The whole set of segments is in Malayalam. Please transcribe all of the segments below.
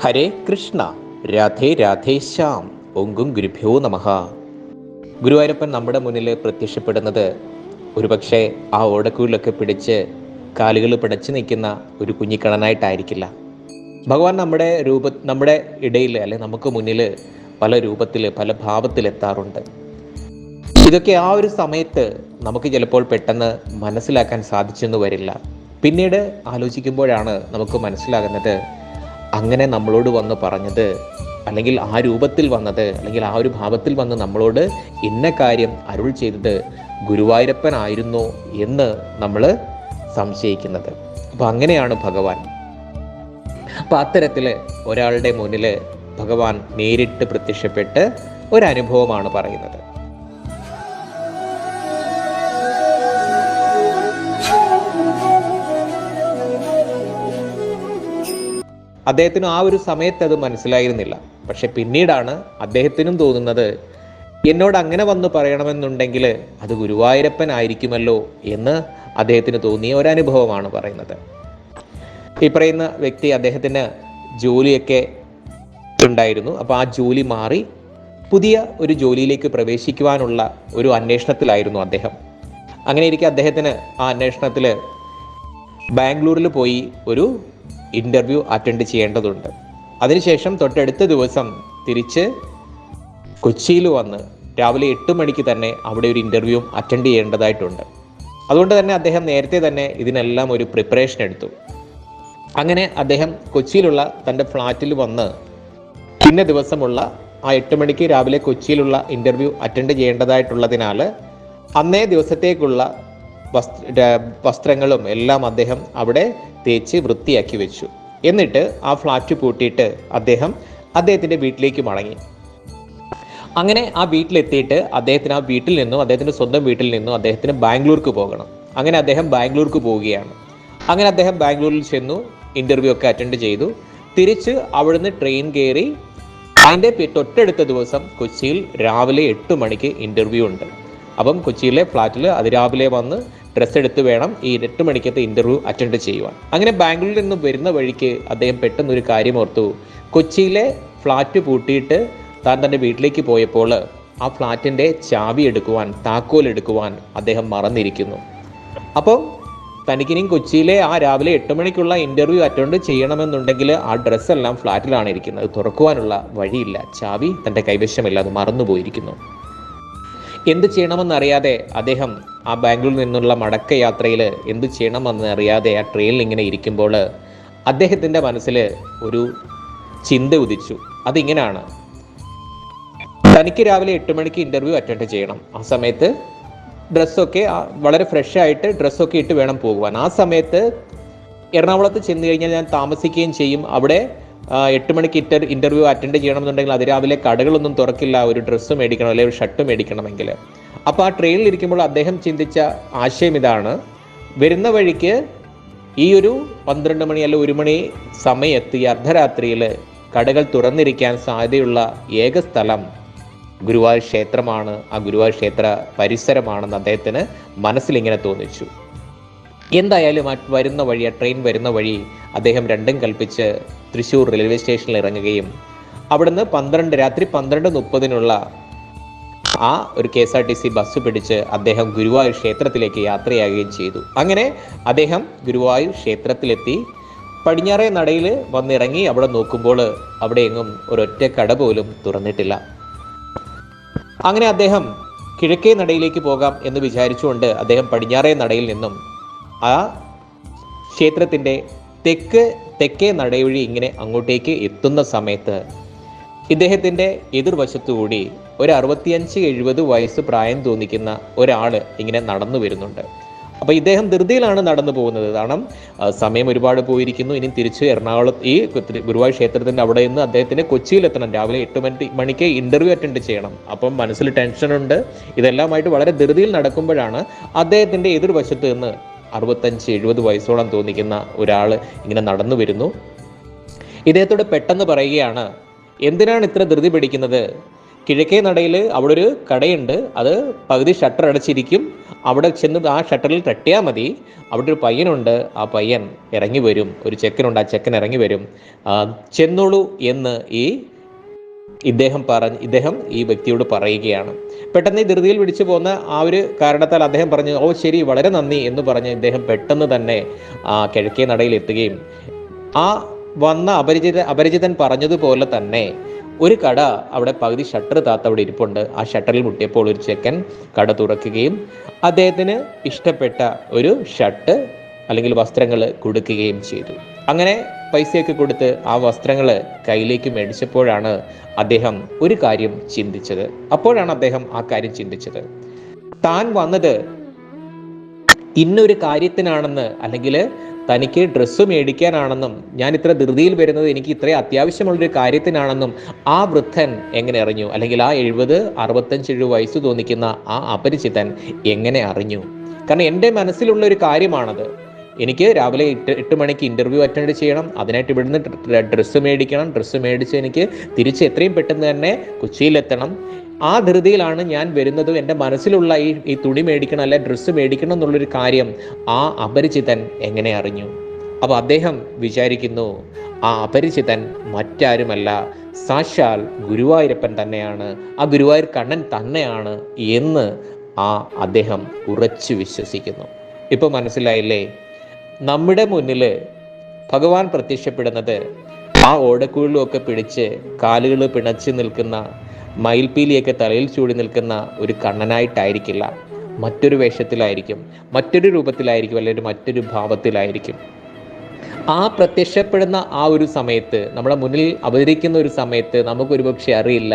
ഹരേ കൃഷ്ണ രാധേ രാധേ ശ്യാം ഒങ്കും ഗുരുഭ്യോ നമഃ. ഗുരുവായൂരപ്പൻ നമ്മുടെ മുന്നിൽ പ്രത്യക്ഷപ്പെടുന്നത് ഒരുപക്ഷെ ആ ഓടക്കൂലൊക്കെ പിടിച്ച് കാലുകൾ പിടച്ചു നിൽക്കുന്ന ഒരു കുഞ്ഞിക്കണനായിട്ടായിരിക്കില്ല ഭഗവാൻ നമ്മുടെ രൂപ നമ്മുടെ ഇടയിൽ അല്ലെ നമുക്ക് മുന്നിൽ പല രൂപത്തിൽ പല ഭാവത്തിൽ എത്താറുണ്ട്. ഇതൊക്കെ ആ ഒരു സമയത്ത് നമുക്ക് ചിലപ്പോൾ പെട്ടെന്ന് മനസ്സിലാക്കാൻ സാധിച്ചെന്ന് വരില്ല. പിന്നീട് ആലോചിക്കുമ്പോഴാണ് നമുക്ക് മനസ്സിലാകുന്നത് അങ്ങനെ നമ്മളോട് വന്ന് പറഞ്ഞത് അല്ലെങ്കിൽ ആ രൂപത്തിൽ വന്നത് അല്ലെങ്കിൽ ആ ഒരു ഭാവത്തിൽ വന്ന് നമ്മളോട് ഇന്ന കാര്യം അരുൾ ചെയ്തത് ഗുരുവായൂരപ്പനായിരുന്നു എന്ന് നമ്മൾ സംശയിക്കുന്നത്. അപ്പം അങ്ങനെയാണ് ഭഗവാൻ. അപ്പം അത്തരത്തിൽ ഒരാളുടെ മുന്നിൽ ഭഗവാൻ നേരിട്ട് പ്രത്യക്ഷപ്പെട്ട് ഒരനുഭവമാണ് പറയുന്നത്. അദ്ദേഹത്തിന് ആ ഒരു സമയത്ത് അത് മനസ്സിലായിരുന്നില്ല. പക്ഷെ പിന്നീടാണ് അദ്ദേഹത്തിനും തോന്നുന്നത് എന്നോട് അങ്ങനെ വന്ന് പറയണമെന്നുണ്ടെങ്കിൽ അത് ഗുരുവായൂരപ്പൻ ആയിരിക്കുമല്ലോ എന്ന് അദ്ദേഹത്തിന് തോന്നിയ ഒരു അനുഭവമാണ് പറയുന്നത്. ഈ പറയുന്ന വ്യക്തി അദ്ദേഹത്തിന് ജോലിയൊക്കെ ഉണ്ടായിരുന്നു. അപ്പോൾ ആ ജോലി മാറി പുതിയ ഒരു ജോലിയിലേക്ക് പ്രവേശിക്കുവാനുള്ള ഒരു അന്വേഷണത്തിലായിരുന്നു അദ്ദേഹം. അങ്ങനെ ഇരിക്കെ അദ്ദേഹത്തിന് ആ അന്വേഷണത്തിൽ ബാംഗ്ലൂരിൽ പോയി ഒരു ഇന്റർവ്യൂ അറ്റൻഡ് ചെയ്യേണ്ടതുണ്ട്. അതിനുശേഷം തൊട്ടടുത്ത ദിവസം തിരിച്ച് കൊച്ചിയിൽ വന്ന് രാവിലെ എട്ട് മണിക്ക് തന്നെ അവിടെ ഒരു ഇന്റർവ്യൂ അറ്റൻഡ് ചെയ്യേണ്ടതായിട്ടുണ്ട്. അതുകൊണ്ട് തന്നെ അദ്ദേഹം നേരത്തെ തന്നെ ഇതിനെല്ലാം ഒരു പ്രിപ്പറേഷൻ എടുത്തു. അങ്ങനെ അദ്ദേഹം കൊച്ചിയിലുള്ള തന്റെ ഫ്ലാറ്റിൽ വന്ന് പിന്നെ ദിവസമുള്ള ആ എട്ട് മണിക്ക് രാവിലെ കൊച്ചിയിലുള്ള ഇന്റർവ്യൂ അറ്റൻഡ് ചെയ്യേണ്ടതായിട്ടുള്ളതിനാൽ അന്നേ ദിവസത്തേക്കുള്ള വസ്ത്ര വസ്ത്രങ്ങളും എല്ലാം അദ്ദേഹം അവിടെ തേച്ച് വൃത്തിയാക്കി വെച്ചു. എന്നിട്ട് ആ ഫ്ലാറ്റ് പൂട്ടിയിട്ട് അദ്ദേഹം അദ്ദേഹത്തിന്റെ വീട്ടിലേക്ക് മടങ്ങി. അങ്ങനെ ആ വീട്ടിലെത്തിയിട്ട് അദ്ദേഹത്തിന് ആ വീട്ടിൽ നിന്നും അദ്ദേഹത്തിന്റെ സ്വന്തം വീട്ടിൽ നിന്നും അദ്ദേഹത്തിന് ബാംഗ്ലൂർക്ക് പോകണം. അങ്ങനെ അദ്ദേഹം ബാംഗ്ലൂർക്ക് പോവുകയാണ്. അങ്ങനെ അദ്ദേഹം ബാംഗ്ലൂരിൽ ചെന്നു ഇന്റർവ്യൂ ഒക്കെ അറ്റൻഡ് ചെയ്തു. തിരിച്ച് അവിടുന്ന് ട്രെയിൻ കയറി അതിന്റെ തൊട്ടടുത്ത ദിവസം കൊച്ചിയിൽ രാവിലെ എട്ട് മണിക്ക് ഇന്റർവ്യൂ ഉണ്ട്. അപ്പം കൊച്ചിയിലെ ഫ്ലാറ്റിൽ അതിരാവിലെ വന്ന് ഡ്രസ്സ് എടുത്ത് വേണം ഈ എട്ട് മണിക്കത്തെ ഇന്റർവ്യൂ അറ്റൻഡ് ചെയ്യുവാൻ. അങ്ങനെ ബാംഗ്ലൂരിൽ നിന്ന് വരുന്ന വഴിക്ക് അദ്ദേഹം പെട്ടെന്ന് ഒരു കാര്യം ഓർത്തു. കൊച്ചിയിലെ ഫ്ലാറ്റ് പൂട്ടിയിട്ട് താൻ തന്റെ വീട്ടിലേക്ക് പോയപ്പോൾ ആ ഫ്ലാറ്റിന്റെ ചാവി എടുക്കുവാൻ താക്കോൽ എടുക്കുവാൻ അദ്ദേഹം മറന്നിരിക്കുന്നു. അപ്പം തനിക്കിനി കൊച്ചിയിലെ ആ രാവിലെ എട്ട് മണിക്കുള്ള ഇന്റർവ്യൂ അറ്റൻഡ് ചെയ്യണമെന്നുണ്ടെങ്കിൽ ആ ഡ്രസ്സെല്ലാം ഫ്ലാറ്റിലാണ് ഇരിക്കുന്നത്. തുറക്കുവാനുള്ള വഴിയില്ല. ചാവി തന്റെ കൈവശമില്ല. അത് മറന്നുപോയിരിക്കുന്നു. എന്ത് ചെയ്യണമെന്നറിയാതെ അദ്ദേഹം ആ ബാംഗ്ലൂരിൽ നിന്നുള്ള മടക്ക യാത്രയിൽ എന്ത് ചെയ്യണമെന്ന് അറിയാതെ ആ ട്രെയിനിൽ ഇങ്ങനെ ഇരിക്കുമ്പോൾ അദ്ദേഹത്തിന്റെ മനസ്സിൽ ഒരു ചിന്ത ഉദിച്ചു. അതിങ്ങനെയാണ് തനിക്ക് രാവിലെ എട്ട് മണിക്ക് ഇന്റർവ്യൂ അറ്റൻഡ് ചെയ്യണം. ആ സമയത്ത് ഡ്രസ്സൊക്കെ വളരെ ഫ്രഷ് ആയിട്ട് ഡ്രസ്സൊക്കെ ഇട്ട് വേണം പോകുവാൻ. ആ സമയത്ത് എറണാകുളത്ത് ചെന്ന് കഴിഞ്ഞാൽ ഞാൻ താമസിക്കുകയും ചെയ്യും. അവിടെ എട്ട് മണിക്ക് ഇറ്റർ ഇന്റർവ്യൂ അറ്റൻഡ് ചെയ്യണമെന്നുണ്ടെങ്കിൽ അതിരാവിലെ കടകളൊന്നും തുറക്കില്ല ഒരു ഡ്രസ്സ് മേടിക്കണം അല്ലെങ്കിൽ ഒരു ഷർട്ട് മേടിക്കണമെങ്കിൽ. അപ്പോൾ ആ ട്രെയിനിൽ ഇരിക്കുമ്പോൾ അദ്ദേഹം ചിന്തിച്ച ആശയം ഇതാണ്. വരുന്ന വഴിക്ക് ഈ ഒരു പന്ത്രണ്ട് മണി അല്ല ഒരു മണി സമയത്ത് ഈ അർദ്ധരാത്രിയിൽ കടകൾ തുറന്നിരിക്കാൻ സാധ്യതയുള്ള ഏക സ്ഥലം ഗുരുവായൂർ ക്ഷേത്രമാണ്. ആ ഗുരുവായൂർ ക്ഷേത്ര പരിസരമാണെന്ന് അദ്ദേഹത്തിന് മനസ്സിലിങ്ങനെ തോന്നിച്ചു. എന്തായാലും വരുന്ന വഴി ആ ട്രെയിൻ വരുന്ന വഴി അദ്ദേഹം രണ്ടും കൽപ്പിച്ച് തൃശ്ശൂർ റെയിൽവേ സ്റ്റേഷനിൽ ഇറങ്ങുകയും അവിടുന്ന് പന്ത്രണ്ട് രാത്രി പന്ത്രണ്ട് മുപ്പതിനുള്ള ആ ഒരു K S R T C bus പിടിച്ച് അദ്ദേഹം ഗുരുവായൂർ ക്ഷേത്രത്തിലേക്ക് യാത്രയാകുകയും ചെയ്തു. അങ്ങനെ അദ്ദേഹം ഗുരുവായൂർ ക്ഷേത്രത്തിലെത്തി. പടിഞ്ഞാറേ നടയിൽ വന്നിറങ്ങി അവിടെ നോക്കുമ്പോൾ അവിടെ എങ്ങും ഒരൊറ്റ കട പോലും തുറന്നിട്ടില്ല. അങ്ങനെ അദ്ദേഹം കിഴക്കേ നടയിലേക്ക് പോകാം എന്ന് വിചാരിച്ചുകൊണ്ട് അദ്ദേഹം പടിഞ്ഞാറേ നടയിൽ നിന്നും ആ ക്ഷേത്രത്തിന്റെ തെക്ക് തെക്കേ നടവഴി ഇങ്ങനെ അങ്ങോട്ടേക്ക് എത്തുന്ന സമയത്ത് ഇദ്ദേഹത്തിന്റെ എതിർവശത്തുകൂടി ഒരു അറുപത്തിയഞ്ച് എഴുപത് വയസ്സ് പ്രായം തോന്നിക്കുന്ന ഒരാൾ ഇങ്ങനെ നടന്നു വരുന്നുണ്ട്. അപ്പോൾ ഇദ്ദേഹം ധൃതിയിലാണ് നടന്നു പോകുന്നത്. കാരണം സമയം ഒരുപാട് പോയിരിക്കുന്നു. ഇനി തിരിച്ച് എറണാകുളം ഈ ഗുരുവായൂർ ക്ഷേത്രത്തിന്റെ അവിടെ നിന്ന് അദ്ദേഹത്തിന് കൊച്ചിയിലെത്തണം. രാവിലെ എട്ട് മണി മണിക്ക് ഇന്റർവ്യൂ അറ്റൻഡ് ചെയ്യണം. അപ്പം മനസ്സിൽ ടെൻഷനുണ്ട് ഇതെല്ലാമായിട്ട് വളരെ ധൃതിയിൽ നടക്കുമ്പോഴാണ് അദ്ദേഹത്തിന്റെ എതിർവശത്ത് നിന്ന് അറുപത്തഞ്ച് എഴുപത് വയസ്സോളം തോന്നിക്കുന്ന ഒരാൾ ഇങ്ങനെ നടന്നു വരുന്നു. ഇദ്ദേഹത്തോട് പെട്ടെന്ന് പറയുകയാണ് എന്തിനാണ് ഇത്ര ധൃതി പിടിക്കുന്നത്? കിഴക്കേ നടയിൽ അവിടെ ഒരു കടയുണ്ട്. അത് പകുതി ഷട്ടർ അടച്ചിരിക്കും. അവിടെ ചെന്ന് ആ ഷട്ടറിൽ തട്ടിയാൽ മതി. അവിടെ ഒരു പയ്യനുണ്ട്. ആ പയ്യൻ ഇറങ്ങി വരും. ഒരു ചെക്കനുണ്ട്. ആ ചെക്കൻ ഇറങ്ങി വരും. ചെന്നോളൂ എന്ന് ഈ ഇദ്ദേഹം പറഞ്ഞ് ഇദ്ദേഹം ഈ വ്യക്തിയോട് പറയുകയാണ്. പെട്ടെന്ന് ഈ ധൃതിയിൽ പിടിച്ചു പോകുന്ന ആ ഒരു കാരണത്താൽ അദ്ദേഹം പറഞ്ഞു ഓ ശരി വളരെ നന്ദി എന്ന് പറഞ്ഞ് ഇദ്ദേഹം പെട്ടെന്ന് തന്നെ ആ കിഴക്കേ നടയിൽ എത്തുകയും ആ വന്ന അപരിചിത അപരിചിതൻ പറഞ്ഞതുപോലെ തന്നെ ഒരു കട അവിടെ പകുതി ഷട്ടർ താത്ത അവിടെ ഇരിപ്പുണ്ട്. ആ ഷട്ടറിൽ മുട്ടിയപ്പോൾ ഒരു ചെക്കൻ കട തുറക്കുകയും അദ്ദേഹത്തിന് ഇഷ്ടപ്പെട്ട ഒരു ഷർട്ട് അല്ലെങ്കിൽ വസ്ത്രങ്ങൾ കൊടുക്കുകയും ചെയ്തു. അങ്ങനെ പൈസയൊക്കെ കൊടുത്ത് ആ വസ്ത്രങ്ങൾ കയ്യിലേക്ക് മേടിച്ചപ്പോഴാണ് അദ്ദേഹം ഒരു കാര്യം ചിന്തിച്ചത്. അപ്പോഴാണ് അദ്ദേഹം ആ കാര്യം ചിന്തിച്ചത്. താൻ വന്നത് ഇന്നൊരു കാര്യത്തിനാണെന്ന് അല്ലെങ്കിൽ തനിക്ക് ഡ്രസ്സ് മേടിക്കാനാണെന്നും ഞാൻ ഇത്ര ധൃതിയിൽ വരുന്നത് എനിക്ക് ഇത്ര അത്യാവശ്യമുള്ളൊരു കാര്യത്തിനാണെന്നും ആ വൃദ്ധൻ എങ്ങനെ അറിഞ്ഞു? അല്ലെങ്കിൽ ആ എഴുപത് അറുപത്തഞ്ച് എഴുപത് വയസ്സ് തോന്നിക്കുന്ന ആ അപരിചിതൻ എങ്ങനെ അറിഞ്ഞു? കാരണം എന്റെ മനസ്സിലുള്ള ഒരു കാര്യമാണത്. എനിക്ക് രാവിലെ എട്ട് എട്ട് മണിക്ക് ഇന്റർവ്യൂ അറ്റൻഡ് ചെയ്യണം. അതിനായിട്ട് ഇവിടുന്ന് ഡ്രസ്സ് മേടിക്കണം. ഡ്രസ്സ് മേടിച്ച് എനിക്ക് തിരിച്ച് എത്രയും പെട്ടെന്ന് തന്നെ കൊച്ചിയിലെത്തണം. ആ ധൃതിയിലാണ് ഞാൻ വരുന്നത്. എന്റെ മനസ്സിലുള്ള ഈ ഈ തുണി മേടിക്കണം അല്ലെ ഡ്രസ്സ് മേടിക്കണം എന്നുള്ളൊരു കാര്യം ആ അപരിചിതൻ എങ്ങനെ അറിഞ്ഞു? അപ്പോൾ അദ്ദേഹം വിചാരിക്കുന്നു ആ അപരിചിതൻ മറ്റാരുമല്ല. സാക്ഷാൽ ഗുരുവായൂരപ്പൻ തന്നെയാണ്. ആ ഗുരുവായൂർ കണ്ണൻ തന്നെയാണ് എന്ന് ആ അദ്ദേഹം ഉറച്ചു വിശ്വസിക്കുന്നു. ഇപ്പോൾ മനസ്സിലായില്ലേ? നമ്മുടെ മുന്നിൽ ഭഗവാൻ പ്രത്യക്ഷപ്പെടുന്നത് ആ ഓടക്കുഴലുമൊക്കെ പിടിച്ച് കാലുകൾ പിണച്ച് നിൽക്കുന്ന മയിൽപ്പീലിയൊക്കെ തലയിൽ ചൂടി നിൽക്കുന്ന ഒരു കണ്ണനായിട്ടായിരിക്കില്ല. മറ്റൊരു വേഷത്തിലായിരിക്കും മറ്റൊരു രൂപത്തിലായിരിക്കും അല്ലെങ്കിൽ മറ്റൊരു ഭാവത്തിലായിരിക്കും. ആ പ്രത്യക്ഷപ്പെടുന്ന ആ ഒരു സമയത്ത് നമ്മുടെ മുന്നിൽ അവതരിക്കുന്ന ഒരു സമയത്ത് നമുക്കൊരു പക്ഷേ അറിയില്ല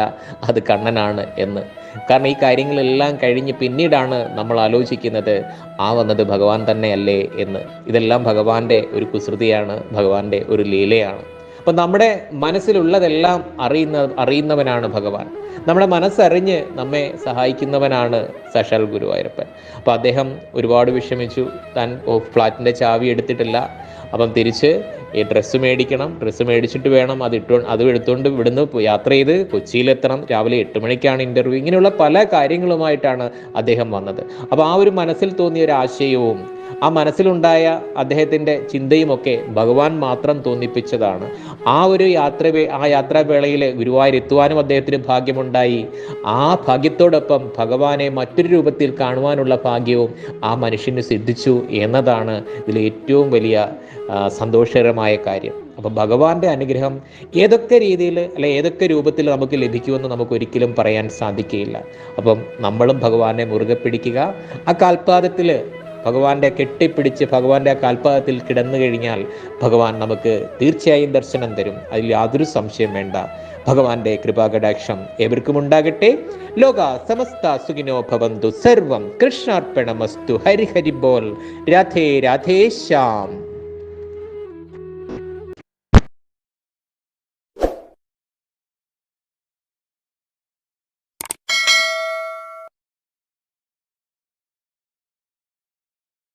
അത് കണ്ണനാണ് എന്ന്. കാരണം ഈ കാര്യങ്ങളെല്ലാം കഴിഞ്ഞ് പിന്നീടാണ് നമ്മൾ ആലോചിക്കുന്നത് ആ വന്നത് ഭഗവാൻ തന്നെയല്ലേ എന്ന്. ഇതെല്ലാം ഭഗവാന്റെ ഒരു കുസൃതിയാണ് ഭഗവാന്റെ ഒരു ലീലയാണ്. അപ്പം നമ്മുടെ മനസ്സിലുള്ളതെല്ലാം അറിയുന്ന അറിയുന്നവനാണ് ഭഗവാൻ. നമ്മുടെ മനസ്സറിഞ്ഞ് നമ്മെ സഹായിക്കുന്നവനാണ് സശാൽ ഗുരുവായൂരപ്പൻ. അപ്പോൾ അദ്ദേഹം ഒരുപാട് വിഷമിച്ചു. താൻ ഫ്ലാറ്റിന്റെ ചാവി എടുത്തിട്ടില്ല. അപ്പം തിരിച്ച് ഈ ഡ്രസ്സ് മേടിക്കണം. ഡ്രസ്സ് മേടിച്ചിട്ട് വേണം അത് ഇട്ടോ അത് എടുത്തുകൊണ്ട് ഇവിടുന്ന് യാത്ര ചെയ്ത് കൊച്ചിയിലെത്തണം. രാവിലെ എട്ട് മണിക്കാണ് ഇന്റർവ്യൂ ഇങ്ങനെയുള്ള പല കാര്യങ്ങളുമായിട്ടാണ് അദ്ദേഹം വന്നത്. അപ്പോൾ ആ ഒരു മനസ്സിൽ തോന്നിയ ഒരു ആശയവും ആ മനസ്സിലുണ്ടായ അദ്ദേഹത്തിന്റെ ചിന്തയുമൊക്കെ ഭഗവാൻ മാത്രം തോന്നിപ്പിച്ചതാണ്. ആ ഒരു യാത്ര ആ യാത്രാവേളയിൽ ഗുരുവായൂർ എത്തുവാനും അദ്ദേഹത്തിന് ഭാഗ്യമുണ്ടായി. ആ ഭാഗ്യത്തോടൊപ്പം ഭഗവാനെ മറ്റൊരു രൂപത്തിൽ കാണുവാനുള്ള ഭാഗ്യവും ആ മനുഷ്യന് സിദ്ധിച്ചു എന്നതാണ് ഇതിൽ ഏറ്റവും വലിയ സന്തോഷകരമായ കാര്യം. അപ്പോൾ ഭഗവാന്റെ അനുഗ്രഹം ഏതൊക്കെ രീതിയിൽ അല്ലെ ഏതൊക്കെ രൂപത്തിൽ നമുക്ക് ലഭിക്കുമെന്ന് നമുക്ക് ഒരിക്കലും പറയാൻ സാധിക്കുകയില്ല അപ്പം നമ്മളും ഭഗവാനെ മുറുകെ പിടിക്കുക. ആ കാൽപാദത്തിൽ ഭഗവാന്റെ കെട്ടിപ്പിടിച്ച് ഭഗവാന്റെ കാൽപാദത്തിൽ കിടന്നു കഴിഞ്ഞാൽ ഭഗവാൻ നമുക്ക് തീർച്ചയായും ദർശനം തരും. അതിൽ യാതൊരു സംശയം വേണ്ട. ഭഗവാന്റെ കൃപാകടാക്ഷം ഏവർക്കും ഉണ്ടാകട്ടെ. ലോക സമസ്ത സുഖിനോ ഭവന്തു. സർവം കൃഷ്ണാർപ്പണമസ്തു. ഹരിഹരി ബോൾ. രാധേ രാധേ ശ്യാം.